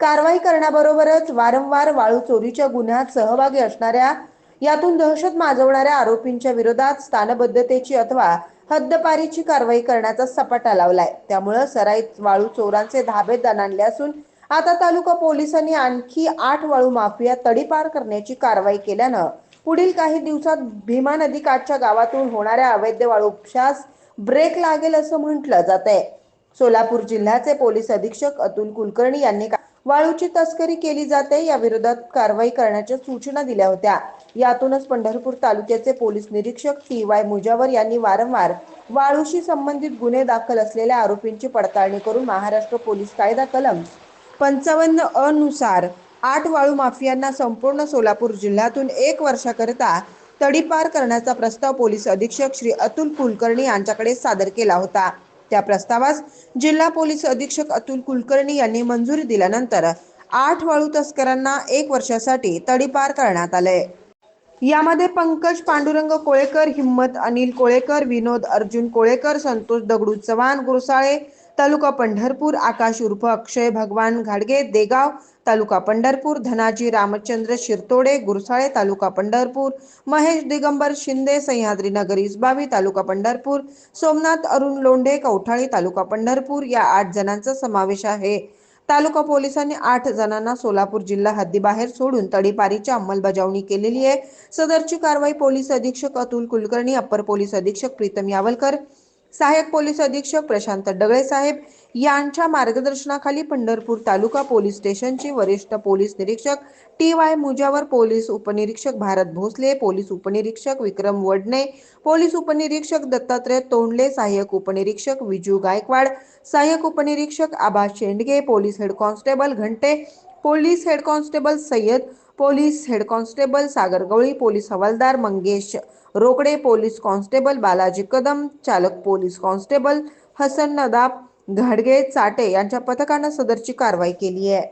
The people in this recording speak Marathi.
कारवाई करण्याबरोबरच वारंवार वाळू चोरीच्या गुन्ह्यात सहभागी असणाऱ्या यातून दहशत माजवणाऱ्या आरोपींच्या विरोधात स्थानबद्धतेची अथवा हद्दपारीची कारवाई करण्याचा सपाटा लावलाय. त्यामुळं सराईत वाळू चोरांचे धाबे दणाणले असून आता तालुका पोलिसांनी आणखी आठ वाळू माफिया तडीपार करण्याची कारवाई केल्यानं पुढील काही दिवसात भीमा नदी काठच्या गावातून होणाऱ्या अवैध वाळू उपशास ब्रेक लागेल असं म्हटलं जात आहे सोलापूर जिल्ह्याचे पोलीस अधीक्षक अतुल कुलकर्णी यांनी वाळूची तस्करी केली जाते या विरोधात कारवाई करण्याच्या सूचना दिल्या होत्या. यातूनच पंढरपूर तालुक्याचे पोलीस निरीक्षक टी वाय मुजावर यांनी वारंवार वाळूशी संबंधित गुन्हे दाखल असलेल्या आरोपींची पडताळणी करून महाराष्ट्र पोलीस कायदा कलम पंचावन्न अनुसार आठ वाळू माफियांना संपूर्ण सोलापूर जिल्ह्यातून एक वर्षाकरिता तडीपार करण्याचा प्रस्ताव पोलीस अधीक्षक श्री अतुल कुलकर्णी यांच्याकडे सादर केला होता. त्या प्रस्तावास जिल्हा पोलीस अधीक्षक अतुल कुलकर्णी यांनी मंजुरी दिल्यानंतर आठ वाळू तस्करांना एक वर्षासाठी तडीपार करण्यात आले. यामध्ये पंकज पांडुरंग कोळेकर हिम्मत अनिल कोळेकर विनोद अर्जुन कोळेकर संतोष दगडू चव्हाण गुरसाळे तालुका पंढरपूर आकाश उर्फ अक्षय भगवान घाडगे देगाव तालुका पंढरपूर धनाजी रामचंद्र शिरतोडे गुरसाळे तालुका पंढरपूर महेश दिगंबर शिंदे सह्याद्री नगर इसबावी तालुका पंढरपूर सोमनाथ अरुण लोंढे कवठाळी तालुका पंढरपूर या आठ जणांचा समावेश आहे. तालुका पोलिसांनी आठ जणांना सोलापूर जिल्हा हद्दीबाहेर सोडून तडीपारीची अंमलबजावणी केलेली आहे. सदरची कारवाई पोलीस अधीक्षक अतुल कुलकर्णी अप्पर पोलीस अधीक्षक प्रीतम यावलकर सहाय्यक पोलीस अधीक्षक प्रशांत डगळे साहेब यांच्या मार्गदर्शनाखाली पंढरपूर तालुका पोलीस स्टेशनचे वरिष्ठ पोलीस निरीक्षक टी वाय मुजावर पोलीस उपनिरीक्षक भारत भोसले पोलीस उपनिरीक्षक विक्रम वडणे पोलीस उपनिरीक्षक दत्तात्रय तोंडले सहाय्यक उपनिरीक्षक विजू गायकवाड सहाय्यक उपनिरीक्षक Aba Shendge police head constable Ghante police head constable Sayyad police head constable Sagar Gawali police हवालदार मंगेश रोकडे पोलीस कॉन्स्टेबल बालाजी कदम चालक पोलीस कॉन्स्टेबल हसन नदाब घाडगे चाटे यांच्या पथकानं सदरची कारवाई केली आहे.